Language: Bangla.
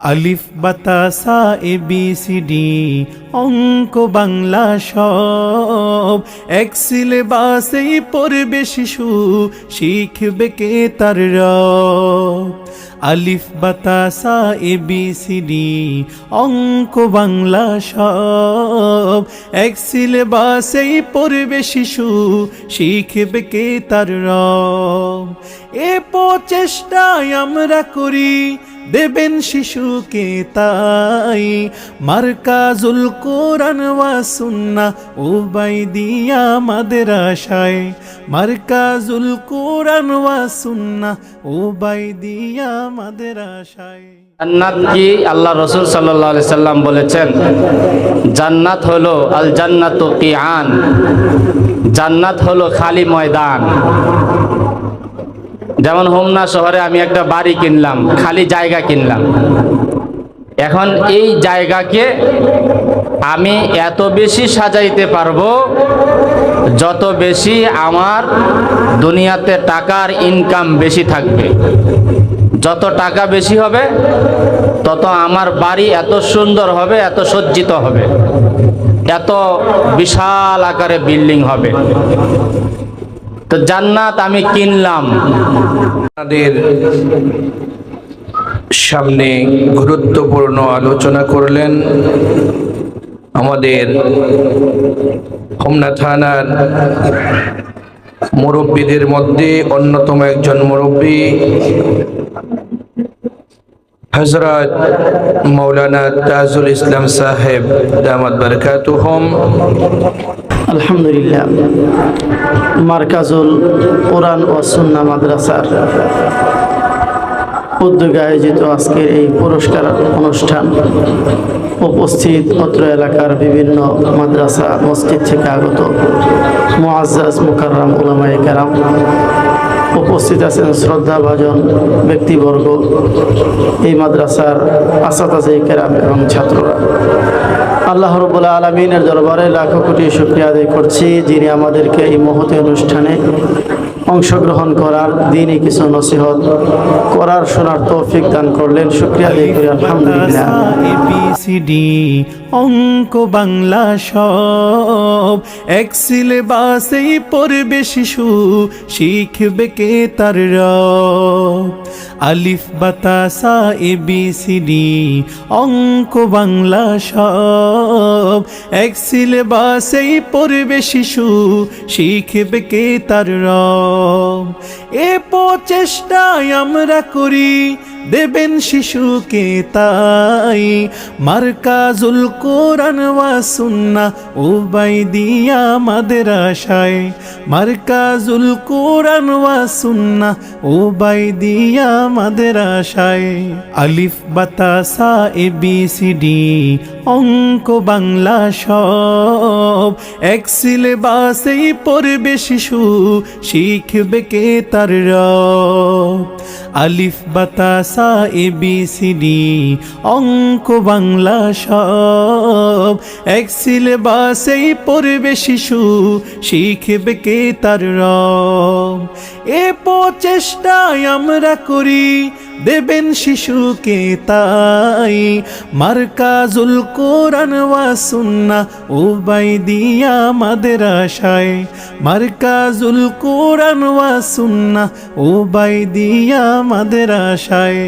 আলিফ বাতাসা এ বি সি ডি অঙ্ক বাংলা সব। এক সিলেবাসেই পড়বে শিশু, শিখবে কে তার আলিফ বাতাসা এ বি সি ডি অঙ্ক বাংলা সব। এক সিলেবাসেই পড়বে শিশু, শিখবে কে তার এ প্রচেষ্টায় আমরা করি দেবেন শিশুকে তাই। মার্কাজুল কোরআন ওয়া সুন্না, উবাই দিয়া আমাদের আশায়। মার্কাজুল কোরআন ওয়া সুন্না, উবাই দিয়া আমাদের আশায়। জান্নাত কি আল্লাহ রসুল সাল্লাহ সাল্লাম বলেছেন? জান্নাত হলো আল জান্নাত কিআন। জান্নাত হলো খালি ময়দান। যেমন হোমনা শহরে আমি একটা বাড়ি কিনলাম, খালি জায়গা কিনলাম। এখন এই জায়গাকে আমি এত বেশি সাজাইতে পারব, যত বেশি আমার দুনিয়াতে টাকার ইনকাম বেশি থাকবে। যত টাকা বেশি হবে, তত আমার বাড়ি এত সুন্দর হবে, এত সজ্জিত হবে। এত বিশাল আকারে বিল্ডিং হবে। তো জান্নাত আমি কিনলাম। আপনাদের সামনে গুরুত্বপূর্ণ আলোচনা করলেন। আমাদের হোমনা থানার মুরব্বীদের মধ্যে অন্যতম একজন মুরব্বী হজরত মৌলানা তাজুল ইসলাম সাহেব, দামাত বরকাতুহম। আলহামদুলিল্লাহ। মার্কাজুল কোরআন ও সুন্না মাদ্রাসার উদ্যোগে আয়োজিত আজকের এই পুরস্কার অনুষ্ঠান উপস্থিত অত্র এলাকার বিভিন্ন মাদ্রাসা, মসজিদ থেকে আগত মোয়াজ্জাজ মুকাররাম উলামায়ে কেরাম। উপস্থিত আছেন শ্রদ্ধাভাজন ব্যক্তিবর্গ, এই মাদ্রাসার আসাদাজে কেরাম এবং ছাত্ররা। আল্লাহ রবুল্লা আলমিনের দরবারে লাখো কোটি শুক্রিয়া আদায় করছি যিনি আমাদেরকে এই মহতি অনুষ্ঠানে অংশগ্রহণ করার দিনই কিছু নসিহত করার শোনার তৌফিক দান করলেন। শুক্রিয়া আদায় করি, আলহামদুলিল্লাহ। অঙ্ক, বাংলা সব। এক সিলেবাসেই পড়বে শিশু, শিখবে কে তার আলিফ বাতাসা এবিসিডি অঙ্ক, বাংলা সব। এক সিলেবাসেই পড়বে শিশু, শিখবে কে তার রব। এ প্রচেষ্টায় আমরা করি, দেবেন শিশুকে তাই। মার্কাজুল কোরআন ওয়া সুন্না উবাই দিয়া আমাদের আশায়। মার্কাজুল কোরআন ওয়া সুন্না উবাই দিয়া আমাদের আশায়। আলিফ বাতাসা এ, বি, সি, ডি, অঙ্ক, বাংলা সব। এক সিলেবাসেই পড়বে শিশু শিখবে কে তার আলিফ বাতাসা এ, বি, সি, ডি, অঙ্ক, বাংলা সব। এক সিলেবাসেই পড়বে শিশু, শিখবে কে তার রব? এ প্রচেষ্টায় আমরা করি দেবেন শিশুকে তাই। মার্কাজুল কোরআন ওয়া সুন্না উবাই দিয়া আমাদের আশায়। মার্কাজুল কোরআন ওয়া সুন্না উবাই দিয়া আমাদের আশায়।